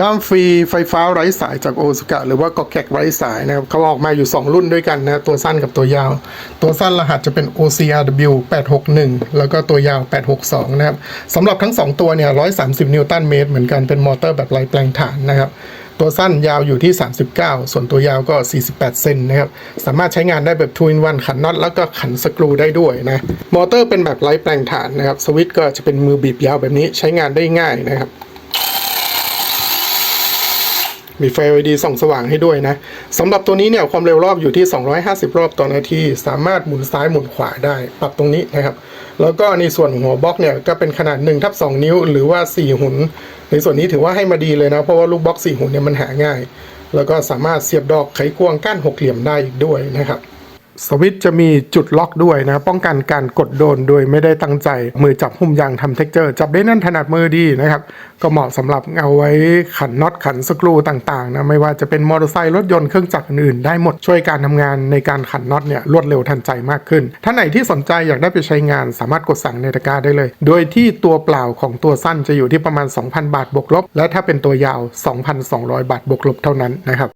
ด้ามฟรีไฟฟ้าไร้สายจากโอซากะหรือว่ากอกแกกไร้สายนะครับเขาออกมาอยู่ 2 รุ่นด้วยกันนะตัวสั้นกับตัวยาว ตัวสั้นรหัสจะเป็น OCRW 861 แล้วก็ตัวยาว 862 นะครับสำหรับทั้ง 2 ตัวเนี่ย 130 นิวตันเมตรเหมือนกันเป็นมอเตอร์แบบไร้แปลงฐานนะครับ ตัวสั้นยาวอยู่ที่ 39 ส่วนตัวยาวก็ 48 เซนนะครับ สามารถใช้งานได้แบบทูอินวันขันน็อตแล้วก็ขันสกรูได้ด้วยนะมอเตอร์เป็นแบบไร้แปลงฐานนะครับสวิตช์ก็จะเป็นมือบีบยาวแบบนี้ใช้งานได้ง่ายนะครับ มีไฟ LED ส่องสว่างให้ด้วยนะสำหรับตัวนี้เนี่ยความเร็วรอบอยู่ที่ 250 รอบต่อนาที สามารถหมุนซ้ายหมุนขวาได้ ปรับตรงนี้นะครับ แล้วก็ในส่วนของหัวบล็อกเนี่ยก็เป็นขนาด1ทับ2นิ้ว หรือว่า 4 หุน ในส่วนนี้ถือว่าให้มาดีเลยนะ เพราะว่าลูกบล็อก 4 หุนเนี่ยมันหาง่าย แล้วก็สามารถเสียบดอกไขควงก้านหกเหลี่ยมได้อีกด้วยนะครับ สวิตช์จะมีจุดล็อกด้วยนะป้องกันการกดโดนโดยไม่ได้ตั้งใจ มือจับหุ้มยางทำเท็กเจอร์ จับได้นั่นถนัดมือดีนะครับ ก็เหมาะสำหรับเอาไว้ขันน็อตขันสกรูต่างๆนะไม่ว่าจะเป็นมอเตอร์ไซค์รถยนต์เครื่องจักรอื่นๆได้หมดช่วยการทำงานในการขันน็อตเนี่ยรวดเร็วทันใจมากขึ้น ท่านไหนที่สนใจอยากได้ไปใช้งานสามารถกดสั่งในตะกร้าได้เลย โดยที่ตัวเปล่าของตัวสั้นจะอยู่ที่ประมาณ 2,000 บาทบวกลบ และถ้าเป็นตัวยาว 2,200 บาทบวกลบเท่านั้นนะครับ